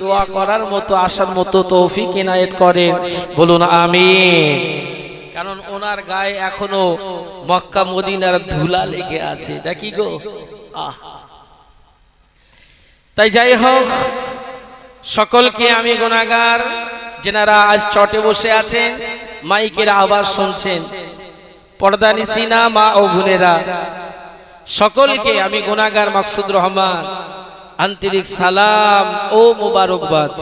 দোয়া করার মতো, আসার মতো তৌফিক এনায়েত করেন। বলুন আমি কারণ ওনার গায়ে এখনও মক্কা, মদিনার ধুলা লেগে আছে। দেখি গো? তাই যাই হোক, সকলকে আমি গুণাগার যেনারা আজ চটে বসে আছেন, মাইকের আওয়াজ শুনছেন, পর্দা নিসিনা মা ও বোনেরা, সকলকে আমি গুণাগার মাকসুদ রহমান আন্তরিক সালাম, ও মুবারকবাদ।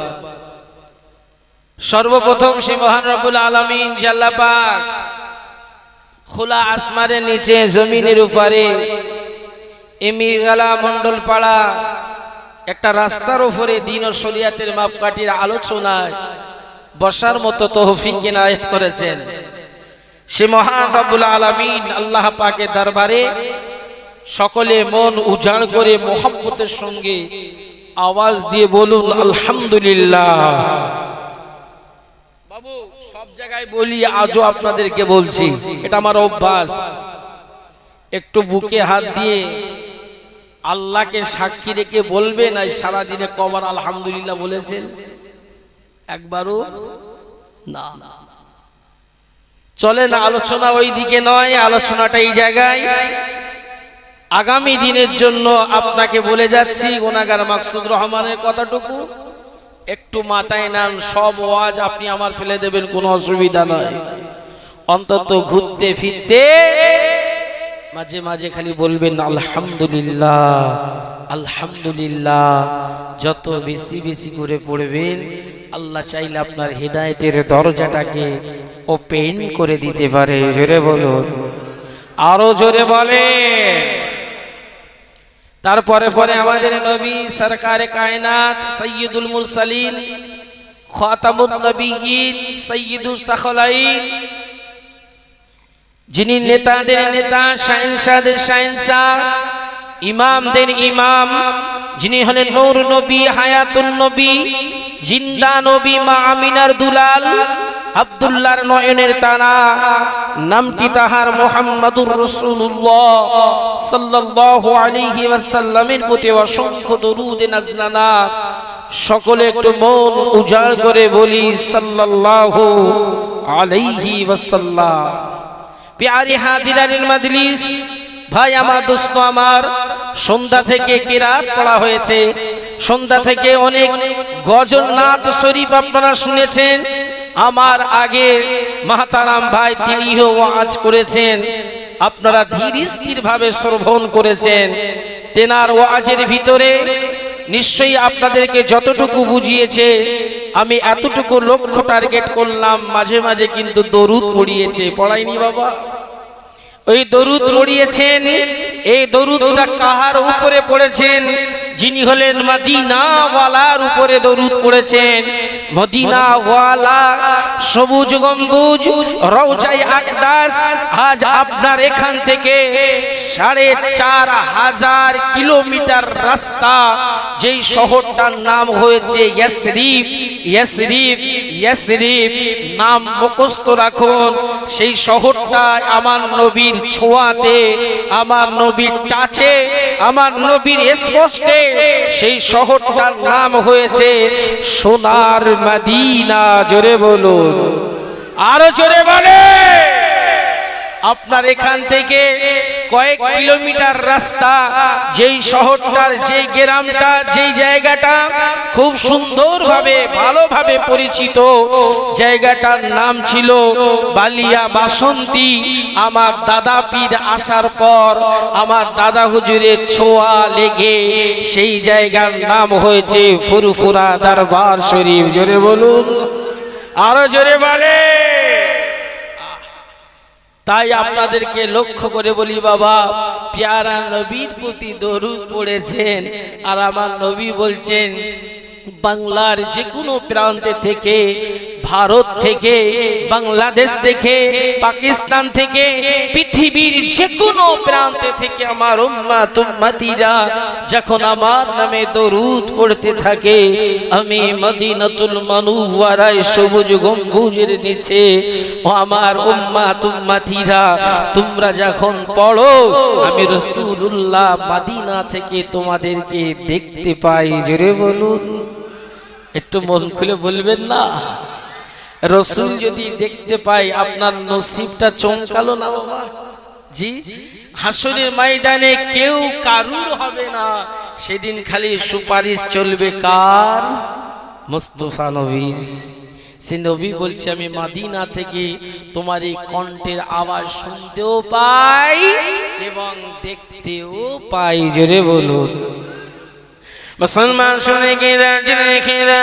সর্বপ্রথম শ্রী মহান রবুল আলমিন জাল্লা পাক, খোলা আসমানের নিচে, জমিনের উপরে এমিরগালা মন্ডল পাড়া একটা রাস্তার উপরে দিন ও শরিয়াতের মাপকাঠির আলোচনায় বসার মতো তহফিক এনায়েত করেছেন। সে মহান রব্বুল আলমিন, আল্লাহ পাকের দরবারে সকলে মন উজাড় করে মোহাম্মতের সঙ্গে আওয়াজ দিয়ে বলুন, আলহামদুলিল্লাহ। বাবু, সব জায়গায় বলি, আজও আপনাদেরকে বলছি, এটা আমার অভ্যাস। একটু বুকে হাত দিয়ে আল্লাহকে সাক্ষী রেখে বলবেন আর সারাদিনে কবার আলহামদুলিল্লাহ বলেছেন? একবারও? না। চলে না আলোচনা ওই দিকে নয়, আলোচনাটা এই জায়গায়। আগামী দিনের জন্য আপনাকে বলে যাচ্ছি গোনাগার মাকসুদ রহমানের কথাটুকু। একটু মাথায় নেন, সব ওয়াজ আপনি আমার ফেলে দেবেন, কোনো অসুবিধা নয়। অন্তত ঘুরতে ফিরতে মাঝে মাঝে খালি বলবেন, আলহামদুলিল্লাহ আলহামদুলিল্লাহ। যত বেশি বেশি করে পড়বেন, আল্লাহ চাইলে আপনার হৃদায়তের দরজাটাকে ওপেন করে দিতে পারে। জোরে বলুন। আরও জোরে বলে তারপরে পরে আমাদের নবী সরকারে কায়নাত সৈয়দুল মুরসালিন, খাতামুন নবীন সৈয়দুল সাখলাইন। যিনি নেতাদের নেতা শাহিনশাদের শাহিনশাহ, ইমামদের ইমাম, যিনি হলেন নূর নবী হায়াতুল নবী, জিন্দা নবী, মা আমিনার দুলাল আব্দুল্লাহর নয়নের তারা, নামটি তাহার মোহাম্মদুর রসুল্লাহ সাল্লাল্লাহু আলাইহি ওয়াসাল্লামের প্রতি অসংখ্য দরুদ নাজরানা সকলে একটু মন উজাড় করে বলি, সাল্লাল্লাহু আলাইহি ওয়াসাল্লাম। প্যারি হাজিরানির মাজলিস, ভাই আমার দোস্ত আমার, সন্ধ্যা থেকে কিরাত পড়া হয়েছে। সন্ধ্যা থেকে অনেক গজল নাথ শরীফ আপনারা শুনেছেন। আমার আগে মাহাতারাম ভাই তিনিও ওয়াজ করেছেন। আপনারা ধীর স্থির ভাবে শ্রবণ করেছেন। তেনার ওয়াজের ভিতরে নিশ্চয়ই আপনাদেরকে যতটুকু বুঝিয়েছে, আমি এতটুকু লক্ষ্য টার্গেট করলাম, মাঝে মাঝে কিন্তু দরুদ পড়িয়েছে। পড়াইনি বাবা? ওই দরুদ পড়িয়েছেন, এই দরুদটা কাহার উপরে পড়েছেন? যিনি হলেন মদিনাওয়ালার উপরে দরুদ পড়েছেন। মদিনাওয়ালা সবুজ গম্বুজ রৌজাই আকদাস, আজ আপনার এখান থেকে সাড়ে চার হাজার কিলোমিটার রাস্তা, যেই শহরটার নাম হয়েছে ইয়াসরিফ ইয়াসরিফ ইয়াসরিফ, নাম মুখস্থ রাখুন। সেই শহরটা আমার নবীর ছোঁয়াতে, আমার নবীর টাচে, আমার নবীর স্পষ্টে সেই শহরটার নাম হয়েছে সোনার মাদিনা জোরে বলুন। আরও জোরে বলে আপনার এখান থেকে কয়েক কিলোমিটার রাস্তা, যেই শহরটার, যেই গ্রামটা, যেই জায়গাটা খুব সুন্দরভাবে, ভালোভাবে পরিচিত। জায়গাটার নাম ছিল বালিয়া বাসন্তী। আমার দাদা পীর আসার পর আমার দাদা হুজুরের ছোঁয়া লেগে সেই জায়গার নাম হয়েছে ফুরফুরা দরবার শরীফ। জোরে বলুন। আরও জোরে বলে তাই আপনাদেরকে লক্ষ্য করে বলি, বাবা, পেয়ারা নবীর প্রতি দরুদ পড়েছেন। আর আমার নবী বলছেন, বাংলার যে কোনো প্রান্তে থেকে ভারত থেকে, বাংলাদেশ থেকে, পাকিস্তান থেকে, পৃথিবীর যে কোনো প্রান্তে থেকে আমার উম্মা তুম্মাতিরা যখন আমার নামে দরুদ পড়তে থাকে, আমি মদিনাতুল মানুয়ারায় সবুজ গম্বুজের নিচে ও আমার উম্মা তুম্মাতিরা তোমরা যখন পড়ো, আমি রসুল্লাহ মাদিনা থেকে তোমাদেরকে দেখতে পাই। জোরে বলুন। একটু মন খুলে বলবেন না? রসুল যদি দেখতে পাই আপনার নসিবটা চমকালো না বাবা। জি হাসনের ময়দানে কেউ কারুর হবে না। সেদিন খালি সুপারিশ চলবে কার? মুস্তফা নবীর। সে নবী বলছে, আমি মাদিনা থেকে তোমার এই কণ্ঠের আওয়াজ শুনতেও পাই এবং দেখতেও পাই। জোরে বলুন। মুসলমান শুনে কিরা জেনে কিরা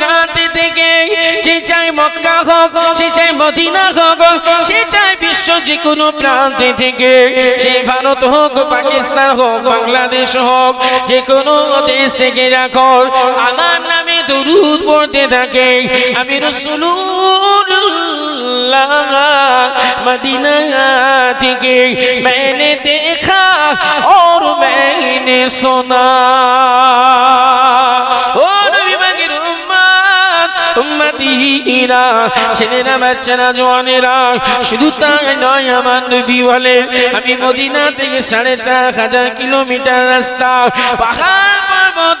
প্রান্তে থেকে যে চাই মক্কা হোক সে চাই মদিনা হোক সে চাই বিশ্ব যে কোনো প্রান্তে থেকে সে ভারত হোক পাকিস্তান হোক বাংলাদেশ হোক যে কোনো দেশ থেকে রাখো আমার নামে দরুদ পড়তে থাকে আমি রসুল্লাহ মদিনা থেকে मैंने देखा और मैंने सुना উম্মতিরা ছেলেরা বাচ্চারা জোয়ানেরা শুধু তাই নয়, আমার নবী বলে, আমি মদিনা থেকে সাড়ে চার হাজার কিলোমিটার রাস্তা, পাহাড় পর্বত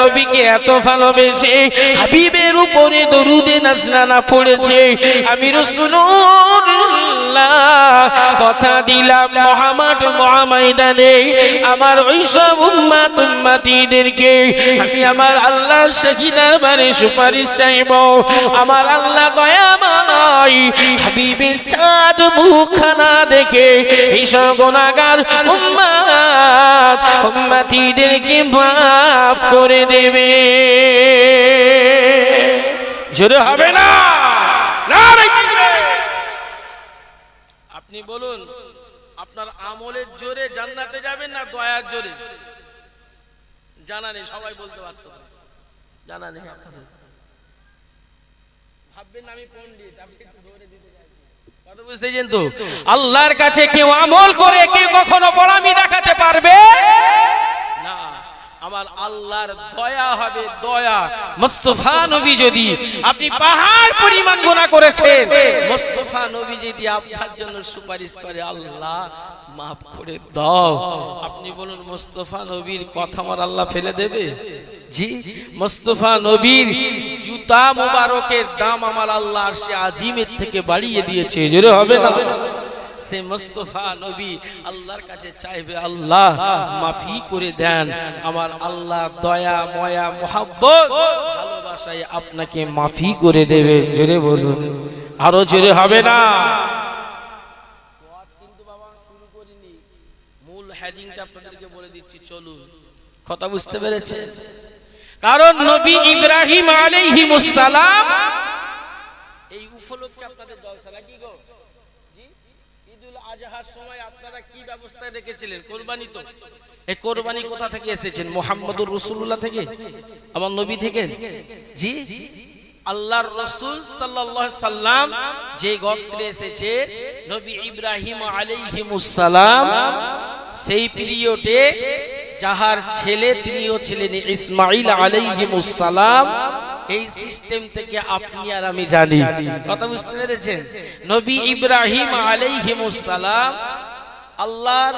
নবীকে এত ভালোবেসে হাবিবের উপরে দরুদে নাজরানা পড়েছে। আমি কথা দিলাম মহামাট মহাময়দানে। আমার উম্মাতিদেরকে আমি আমার আল্লাহ বারে সুপারিশ চাইব। আমার আল্লাহ দয়াময় হাবিবের চাঁদ মুখখানা দেখে গুণাগার উম্মাত উম্মাতিদেরকে মাফ করে দেবে। জোরে হবে না রে কি রে? আপনি বলুন আপনার আমলের জোরে জান্নাতে যাবেন না দয়ার জোরে? জানা নেই, সবাই বলতে পারত। জানা নেই ভাববেন আমি পণ্ডিত, আমি আল্লাহর কাছে কেউ আমল করে, কেউ কখনো বড়ামি দেখাতে পারবে? না। আমার আল্লাহর দয়া হবে দয়া। মুস্তফা নবী যদি আপনি পাহাড় পরিমাণ গুনাহ করেছেন, মুস্তফা নবী যদি আপনার জন্য সুপারিশ করে, আল্লাহ মাফ করে দাও। আপনি বলুন, মুস্তফা নবীর কথা আমার আল্লাহ ফেলে দেবে? জি, মুস্তফা নবীর জুতা মুবারকের দাম আমার আল্লাহ সে আজিমের থেকে বাড়িয়ে দিয়েছে। জোরে হবে না? সে মুস্তফা নবী আল্লাহর কাছে চাইবে আল্লাহ মাফি করে দেন। আমার আল্লাহ দয়া ময়া মোহাব্বত ভালোবাসায় আপনাকে মাফি করে দেবে। জোরে বলুন। আরও জোরে হবে না? কিন্তু বাবা শুরু করিনি। মূল হেডিংটা আপনাদেরকে বলে দিচ্ছি চলুন। কথা বুঝতে পেরেছেন কারণ নবী ইব্রাহিম আলাইহিমুস সালাম এই উপলক্ষে আপনাদের জলসা নাকি গো জি আজহার সময় আপনারা কি ব্যবস্থা রেখেছিলেন? কোরবানি তো। এই কোরবানি কোথা থেকে এসেছেন? মোহাম্মদুর রসুল্লাহ থেকে? আমার নবী থেকে? জি আল্লাহর রসুল সাল্লাল্লাহু সাল্লাম যে গোত্রে এসেছে, নবী ইব্রাহিম আলাইহিমুস সেই পিরিয়ডে যাহার ছেলে তিনিও ছিলেন ইসমাইল আলাইহিমুস সালাম এই সিস্টেম থেকে আপনি আর আমি জানি। কথা বুঝতে পেরেছেন? নবী ইব্রাহিম আলাইহিমুস সালাম আল্লাহর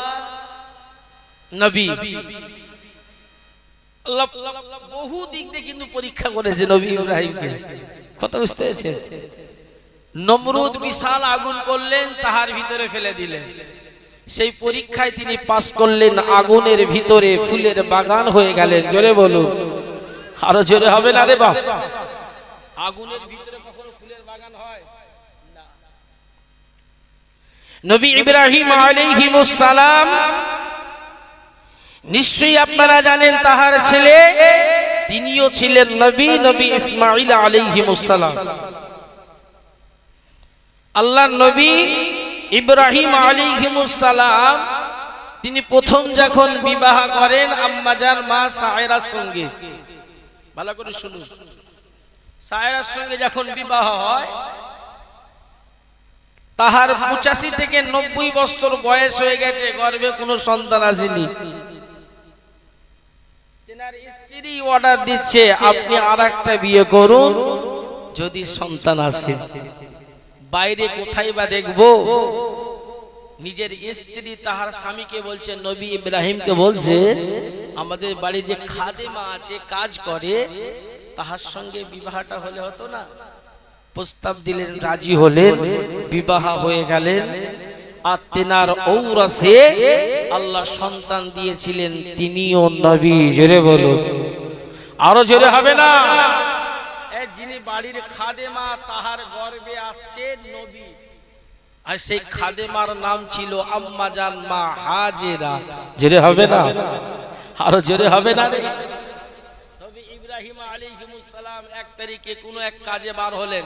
নবী। বহু দিক দিয়ে কিন্তু পরীক্ষা করেছে নবী ইব্রাহিমকে। কথা বুঝতে পেরেছেন? নমরুদ বিশাল আগুন করলেন, তাহার ভিতরে ফেলে দিলেন। সেই পরীক্ষায় তিনি পাশ করলেন, আগুনের ভিতরে ফুলের বাগান হয়ে গেলেন। জোরে বলুন। আরও জোরে হবে না রে বাপ? আগুনের ভিতরে কখনো ফুলের বাগান হয়? নবী ইব্রাহিম আলাইহিমুস সালাম নিশ্চয়ই আপনারা জানেন তাহার ছেলে তিনিও ছিলেন নবী নবী ইসমাইল আলাইহিমুস সালাম। আল্লাহ নবী ইব্রাহিম আলাইহিমুস সালাম তিনি প্রথম যখন বিবাহ করেন আম্মাজার মা সায়রার সঙ্গে। ভালো করে শুনুন। সায়রার সঙ্গে যখন বিবাহ হয়, তাহার পঁচাশি থেকে নব্বই বছর বয়স হয়ে গেছে, গর্ভে কোনো সন্তান আসেনি। স্ত্রী অর্ডার দিচ্ছে, আপনি আর বিয়ে করুন, যদি সন্তান আসে। বাইরে কোথায় বা দেখব? নিজের স্ত্রী তাহার স্বামীকে বলছে, নবী ইব্রাহিমকে বলছে আমাদের বাড়ি যে খাদেমা আছে, কাজ করে, তাহার সঙ্গে বিবাহটা হলে হতো না। প্রস্তাব দিলেন, রাজি হলেন, বিবাহ হয়ে গেলেন। আর তেনার ঔরসে আল্লাহ সন্তান দিয়েছিলেন, তিনিও নবী, জোরে বলুন। আরও জোরে হবে না? যিনি বাড়ির খাদেমা, তাহার গর্বে আসছে নবী। আর সেই খাদেমার নাম ছিল আম্মাজান মা হাজেরা। জোরে হবে না? আরও জোরে হবে না রে? ইব্রাহিম আলী সালাম এক তারিখে কোনো এক কাজে বার হলেন।